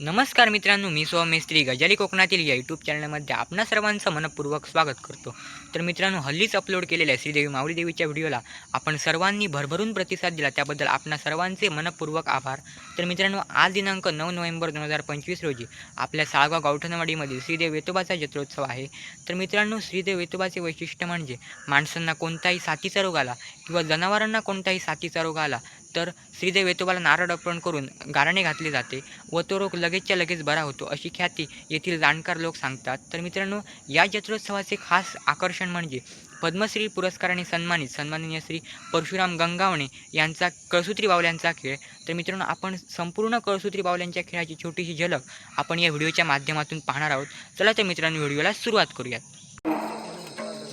नमस्कार मित्रांनो मी सोहम मेस्त्री गजाली कोकणातील या यूट्यूब चॅनलमध्ये आपणा सर्वांचं मनपूर्वक स्वागत करतो. तर मित्रांनो हल्लीच अपलोड केलेल्या श्रीदेवी माऊली देवीच्या व्हिडिओला आपण सर्वांनी भरभरून प्रतिसाद दिला त्याबद्दल आपणा सर्वांचे मनपूर्वक आभार. तर मित्रांनो आज दिनांक नऊ नोव्हेंबर दोन हजार पंचवीस रोजी आपल्या साळगाव गावठणवाडीमधील श्रीदेव वेतोबाचा जत्रोत्सव आहे. तर मित्रांनो श्रीदेव वेतोबाचे वैशिष्ट्य म्हणजे माणसांना कोणताही साथीचा रोग आला किंवा जनावरांना कोणताही साथीचा रोग आला तर श्रीदेव वेतोबाला नारळ अर्पण करून गाराणे घातले जाते व तो रोग लगेचच्या लगेच बरा होतो अशी ख्याती येथील जाणकार लोक सांगतात. तर मित्रांनो या जत्रोत्सवाचे खास आकर्षण म्हणजे पद्मश्री पुरस्काराने सन्मानित सन्माननीय श्री परशुराम गंगावणे यांचा कळसूत्री बावल्यांचा खेळ. तर मित्रांनो आपण संपूर्ण कळसूत्री बावल्यांच्या खेळाची छोटीशी झलक आपण या व्हिडिओच्या माध्यमातून पाहणार आहोत. चला तर मित्रांनो व्हिडिओला सुरुवात करूयात.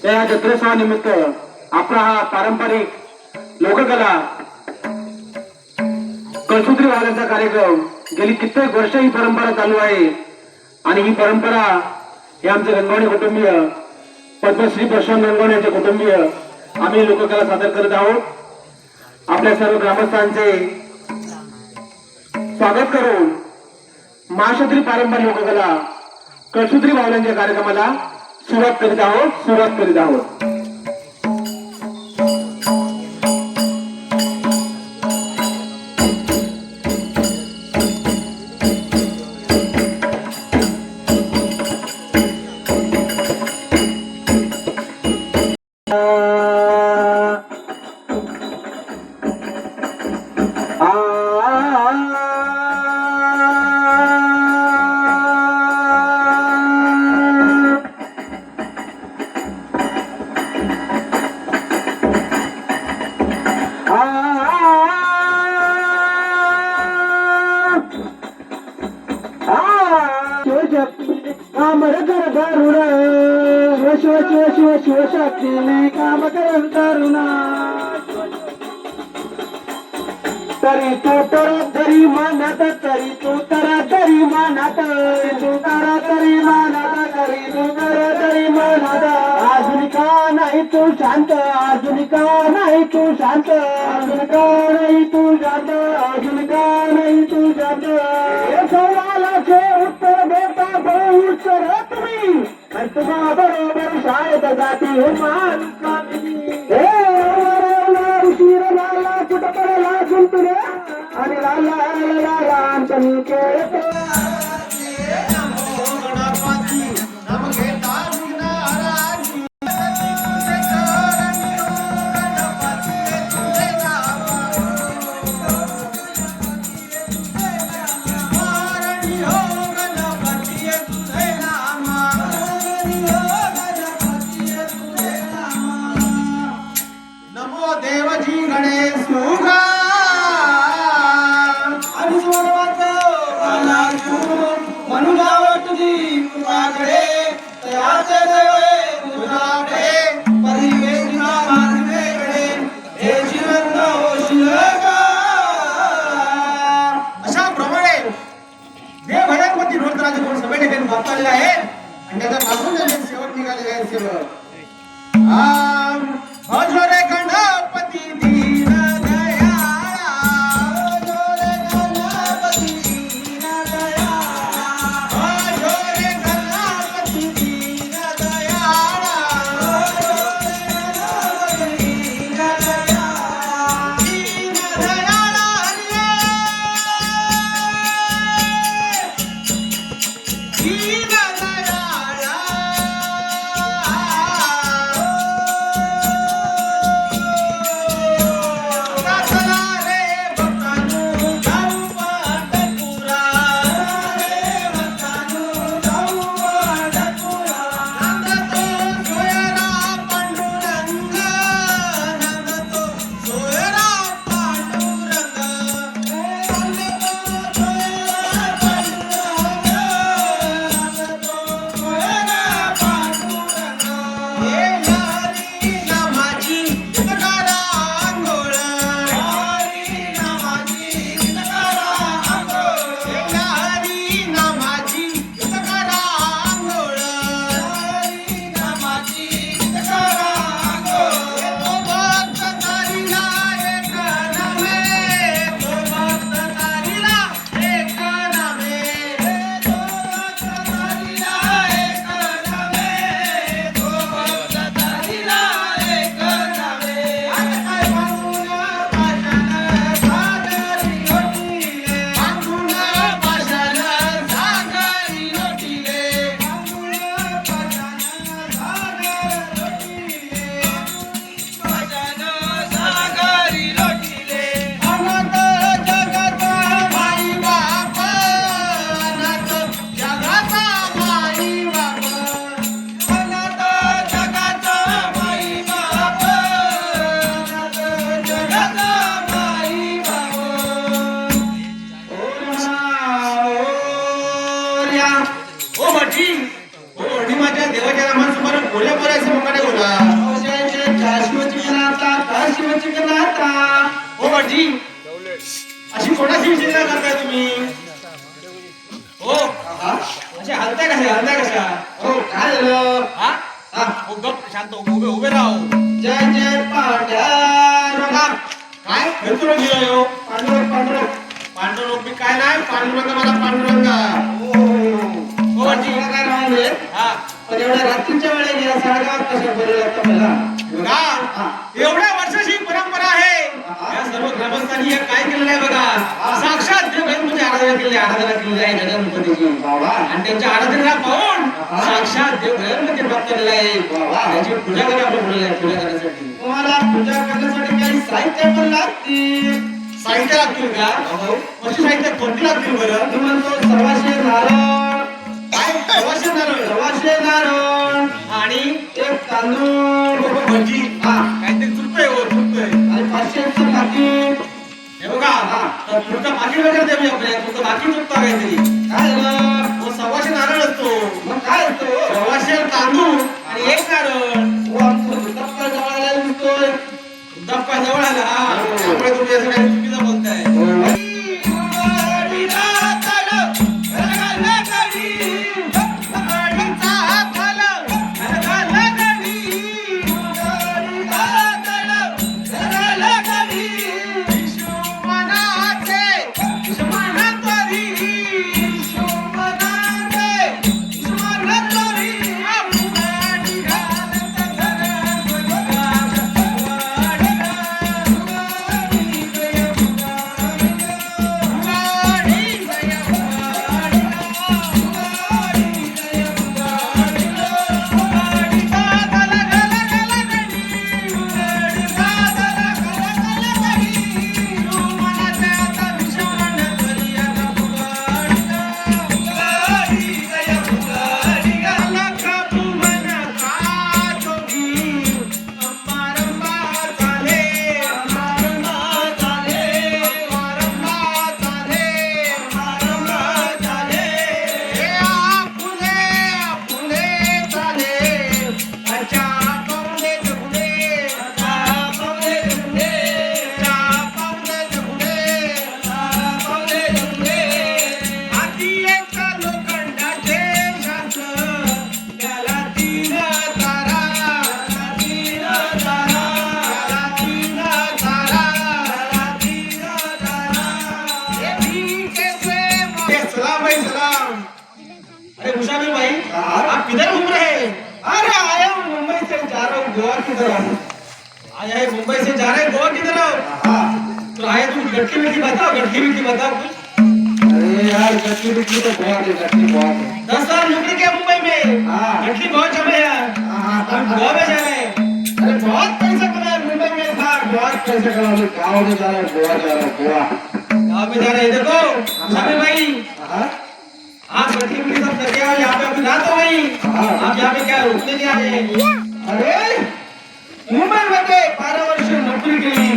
त्या जत्रोत्सवानिमित्त आपला हा पारंपरिक लोककला कळसूत्री वाहण्याचा कार्यक्रम. गेली कित्येक वर्ष ही परंपरा चालू आहे. आणि ही परंपरा हे आमचे गंगवणे कुटुंबीय पद्मश्री परशुराम गंगवणे कुटुंबीय आम्ही लोककला सादर करत आहोत. आपल्या सर्व ग्रामस्थांचे स्वागत करून महाशत्री पारंपरिक लोककला कळसूत्री वावल्यांच्या कार्यक्रमाला सुरुवात करीत आहोत सुरुवात करीत आहोत. शिव शिव शिव शिव शक्तीने काम कर दारुणा तरी तो तरा तरी मानत तरी तो तरा तरी मानत तू तरा तरी मानत तरी तू तरा तरी मानत. अजून का नाही तू शांत अजून का नाही तू शांत. अजून का नाही तू शांत अजून का नाही तू शांत. सवालाचे उत्तर देता भाऊ उत्तर तुम्ही. तोबर शायदि ಗಣೇಶ हो आहे, आराधना केलेली आहे बाबा आणि त्यांच्या आराधनेला पाहून साक्षात देव प्राप्त केलेला आहे. त्याची पूजा करा आपल्या पुढे पूजा करण्यासाठी. तुम्हाला पूजा करण्यासाठी काही साहित्य पण लागतील. साहित्य लागतील का? कशी साहित्य? कोणती लागतील बरं? मी म्हणतो सव्वाशे नारळ. काय? प्रवासी नारळ. नारळ. आणि एक तांदूळ. भजी. हा. काहीतरी चुकतोय हो चुकतोय आणि पाचशेचं पाकिट हे बघा तर पुढचं पाकिट वगैरे देऊ आपल्या तुमचं बाकी चुकतं काहीतरी. काय झालं? सव्वाशे नारळ असतो. मग काय होतो? सव्वाशे तांदूळ आणि एक नारळ. गोवा में जा रहे हैं। अरे बहुत पैसा कमाया मुंबई में था। बहुत पैसा कमाया गाँव में जा रहा हूँ गोवा जा रहा हूँ गोवा। गोवा में जा रहे हैं देखो मुशाफिर भाई। हाँ? आप गटकी मिट्टी सब करके आओ यहाँ पे अभी रात हो हाँ। आप यहाँ पे क्या रुकने के आए हैं? अरे मुंबईमध्ये बारा वर्ष नोकरी केली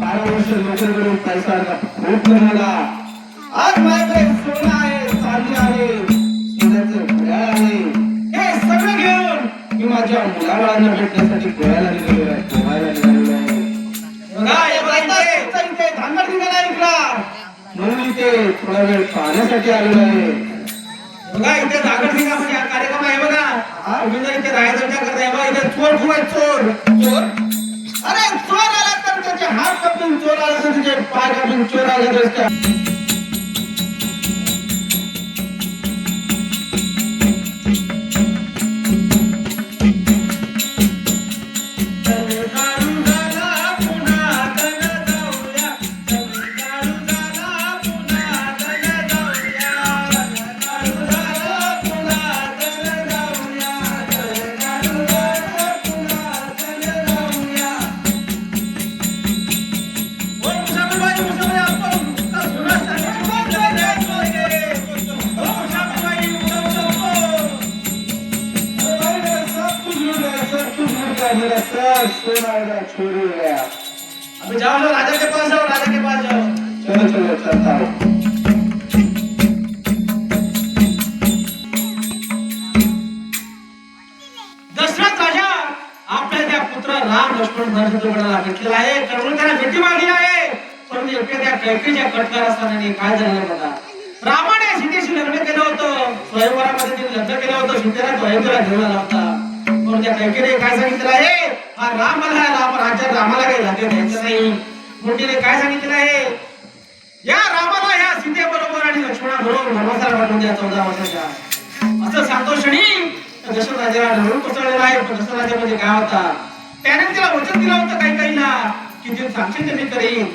बारा वर्ष नोकरी करून पैसा खूप मिळाला आज माझ्याकडे सोनं माझ्या मुलाबाळांना भेटण्यासाठी गोव्याला निघालेलो आहे गोव्याला निघालेलो आहे. म्हणून इथे थोडा वेळ पाहण्यासाठी आलेलो आहे. बघा इथे जागर कार्यक्रम आहे बघा. तुम्ही जर इथे राहायचं करताय बघा इथे चोर खूप चोर. चोर? अरे चोर आला तर त्याचे हात कापून चोर आला तर त्याचे पाय कापून चोर आला तर गया अभी जाओ ना राजा के पास जाओ राजा के पास जाओ। चलो चलो चलता हूँ दशरथ राजा आपल्या त्या पुत्र राम राम लक्ष्मण भरतगडाला भेटलेला आहे. कडून त्याला भेटी मागली आहे. परंतु एखाद्या कैकेच्या कटकार असताना काय झालं बघा. रामाने सीतेशी लग्न केलं होतं. स्वयंवरामध्ये तिने लग्न केलं होतं. सीतेला घेऊन आला होता. म्हणून त्या कैकेने काय सांगितलं आहे? हा राम मला राम राज्यात रामाला काही राज्य द्यायचं नाही. मोठीने काय सांगितलं आहे? या रामाला या सीते बरोबर आणि लक्ष्मणा बरोबर वनवासाला पाठवून द्या चौदा वर्षाच्या असं सांगतो क्षणी दशरथ राजाला कोसळलेला आहे पण दशरथ राजा म्हणजे काय होता? त्याने तिला वचन दिलं होतं काही काहीला की जे सांगशील ते मी करीन.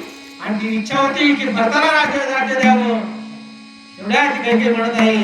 आणि ती इच्छा होती की भरताला राज्य राज्य द्यावं. एवढ्या ती काही काही म्हणत आहे.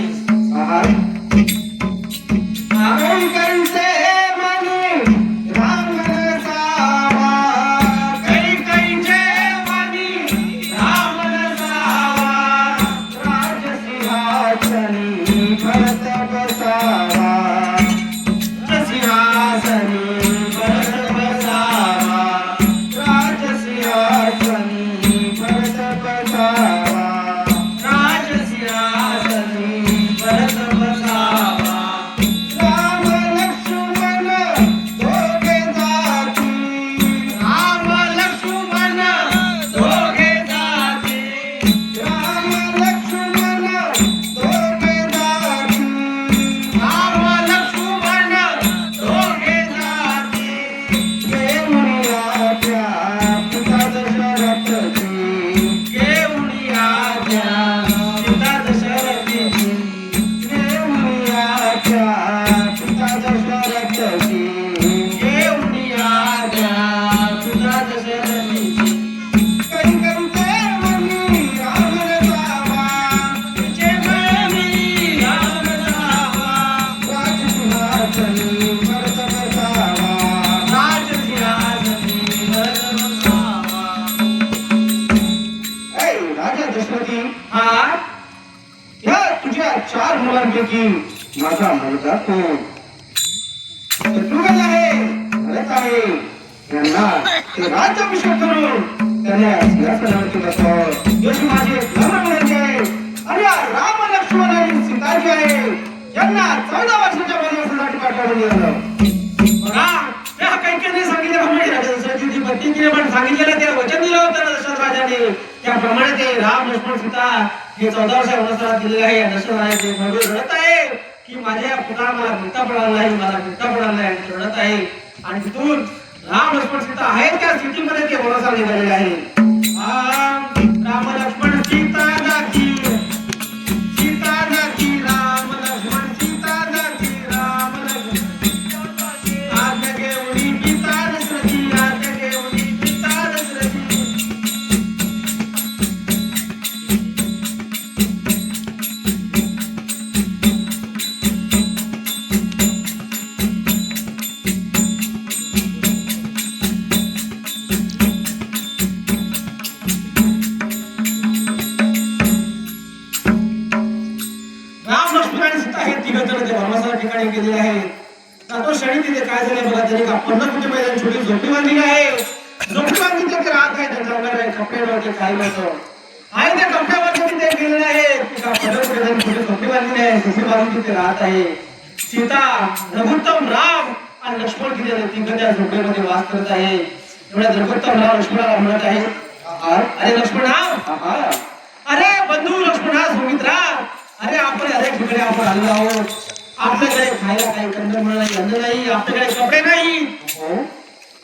माझा मुलगा कोण शत्रुघ्न आहे भरत आहे. ते राज्याभिषेक करून त्यांना सिंहासनावरती यश माझे आहे राम लक्ष्मण आणि सीताजी आहे. यांना चौदा वर्षाच्या वनवासासाठी पाठवून सांगितलेलं ते वचन दिलं होतं दशरथ राजाने. त्याप्रमाणे ते राम लक्ष्मण सीता हे चौदा वर्ष वनस्थळात दिलेले आहे. दशरथ राजा ते रडत आहे. की माझ्या पुन्हा मला भेटता पडणार नाही मला भेटता पडणार नाही आणि रडत आहे. आणि तिथून राम लक्ष्मण सीता आहेत त्या स्थितीमध्ये ते वनस्थळात निघालेले आहे का पर्णकुटी मैदान छोटी झोपडी बांधलेली आहे. झोपडी बांधून ते राहत आहे त्यांच्या अंगावर कपडे नव्हते काही नव्हतं आहे त्या कपड्यावर ते गेलेले आहेत. पर्णकुटी मैदान छोटी झोपडी बांधलेली आहे. झोपडी बांधून तिथे राहत आहे. सीता रघुत्तम राम आणि लक्ष्मण तिथे तिघ त्या झोपडीमध्ये वास करत आहे. एवढ्या रघुत्तम राम लक्ष्मणाला म्हणत आहे. अरे लक्ष्मण. अरे बंधू लक्ष्मणा सुमित्रा. अरे आपण अनेक ठिकाणी आपण आलेलो आहोत? आपल्याकडे खायला काही कंदमुळं नाही अन्न नाही आपल्याकडे कपडे नाही.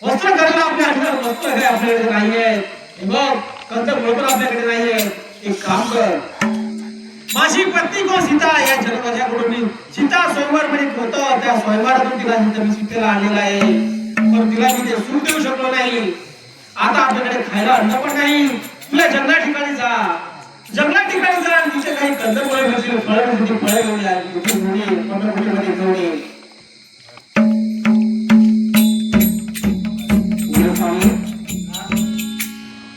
वस्त्र करणं आपल्या अंगावर वस्त्र काय आपल्याकडे नाहीये. हे बघ कंदमुळं पण आपल्याकडे नाहीये. एक काम कर. माझी पत्नी को सीता? या जनकाच्याकडून मी सीता स्वयंवर मध्ये होतं. त्या स्वयंवरातून तिला तिथं मी सीतेला आणलेला आहे. पण तिला मी ते सूट देऊ शकलो नाही. आता आपल्याकडे खायला अन्न पण नाही. तुला जंगला ठिकाणी जा. जंगला ठिकाणी जा आणि तिथे काही कंदमुळे मिळतील फळं मिळतील फळं घेऊन या कुठे घेऊन ये पंढरपूरमध्ये घेऊन ये वीरस्वामी,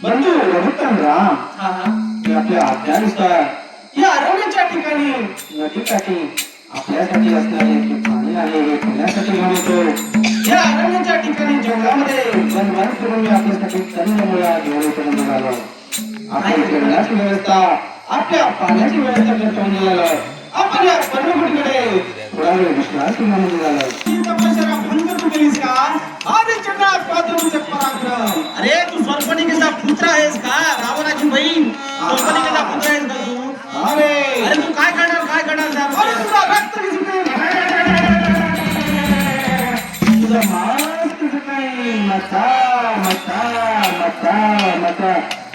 बंधू रघुत्तम राम हा हा. हे आपल्या आज्ञानुसार या अरण्याच्या ठिकाणी. नदीकाठी आपल्यासाठी असणारे जे पाणी आहे हे पिण्यासाठी घेऊन येतो या अरण्याच्या ठिकाणी जंगलामध्ये. करून मी आपल्यासाठी घेऊन येतो आपण जेवणाची व्यवस्था आपल्या पाण्याची व्यवस्था करतो निघालो आपण या थोडा वेळ केलीस का? पाहतो पराक्रम. अरे तू स्वल्पनिकेचा पुत्र आहेस का? रावणाची बहीण. स्वल्पनिकेचा पुत्र आहेस का तू? अरे अरे तू काय करणार काय करणार अरे तुला रक्त तुझा नाही.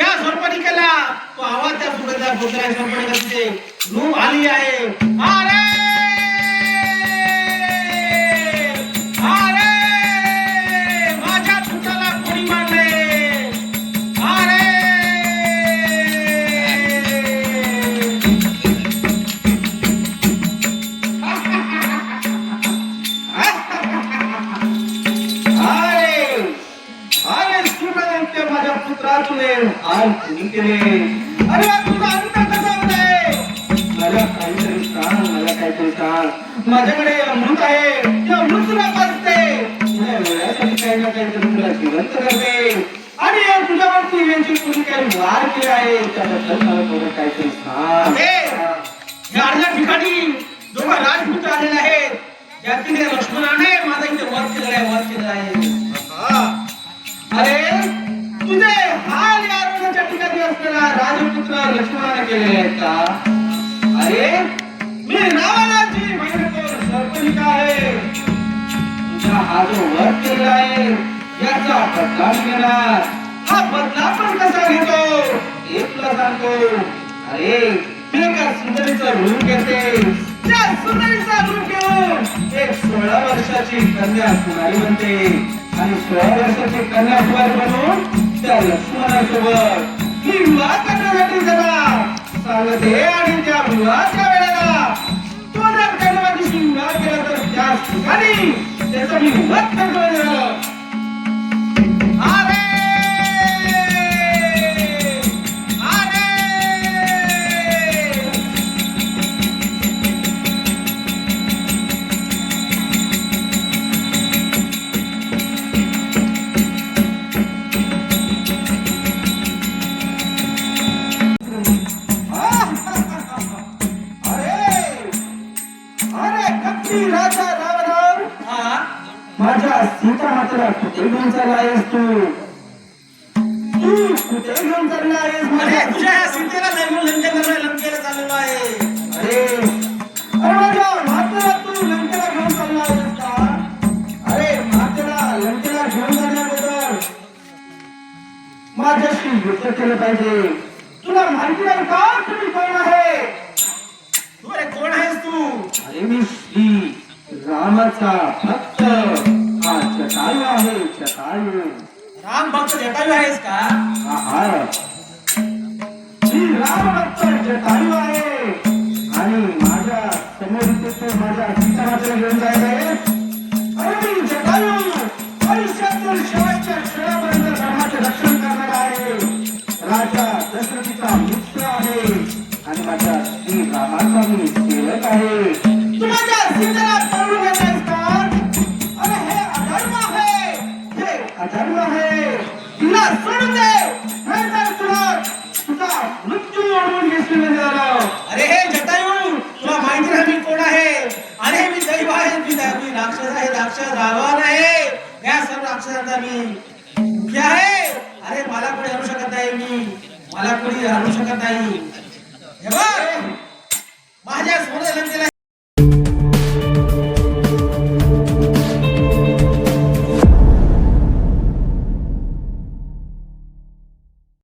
त्या स्वरूपाने केला तो आवाज त्या पुढे त्या स्वरूपाने करते धूम आली आहे. अरे! आज केले अरे तुझा अंत कसा होतोय? मला काहीतरी सांग मला काहीतरी सांग. माझ्याकडे अमृत आहे ते अमृत तुला पाजते. या वेळासाठी काही ना काहीतरी तुला जिवंत करते. आणि तुझ्यावरती यांची कुणी काही वार केला आहे त्याबद्दल मला थोडं काहीतरी सांग. या ठिकाणी दोघं राजपूत आलेले आहेत. त्यातील हे लक्ष्मणाने माझा इथे वध केलेला आहे वध केलेला आहे. अरे तुझे हाल या अरण्याच्या ठिकाणी असलेला राजपुत्र लक्ष्मणाने केलेले आहेत का? अरे मी रावणाची बहीण सर्पनिका आहे? तुझा हा जो वध केला आहे याचा बदला घेणार. हा बदला पण कसा घेतो? हे तुला सांगतो. अरे मी एका सुंदरीचा रूप घेते. त्या सुंदरीचा रूप घेऊन एक सोळा वर्षाची कन्या कुमारी बनते. आणि सोळा वर्षाची कन्या कुमारी बनवून त्या लक्ष्मणासोबत मी विवाह करण्यासाठी त्याला सांगते आणि त्या विवाहाच्या वेळेला तो जर त्याने माझ्याशी विवाह केला तर त्या ठिकाणी त्याचा मी वध करतो युद्ध केलं पाहिजे. तुला माहिती नाही का तुम्ही कोण आहे? तू अरे कोण आहेस तू? अरे मी श्री रामाचा भक्त. हा जटायू आहे जटायू. राम भक्त जटायू आहेस का? हा श्री राम भक्त जटायू आहे. आणि माझ्यासमोर तू माझ्या सीतामातेला घेऊन जायला आहे. अरे मी जटायू. आयुष्यातील शेवटच्या क्षणापर्यंत रामाचे रक्षण राजा दशरथीचा मित्र आहे. आणि माझ्या श्री रामाचा मी सेवक आहे. तू माझ्या सीतेला पळून घेत आहेस का अरे हे अधर्म आहे. हे अधर्म आहे. तिला सोडून दे. तुला तुझा मृत्यू ओढवून घेतलेलं झालं अरे हे जटायू तुला माहिती नाही मी कोण आहे. अरे मी दैव आहे मी दै- मी राक्षस आहे राक्षस रावण आहे. या सर्व राक्षसांचा मी मुख्य आहे. अरे मला कोणी हरू शकत नाही मी. मला कोणी हरू शकत नाही. हे बघ! माझ्या सोनं लंकेला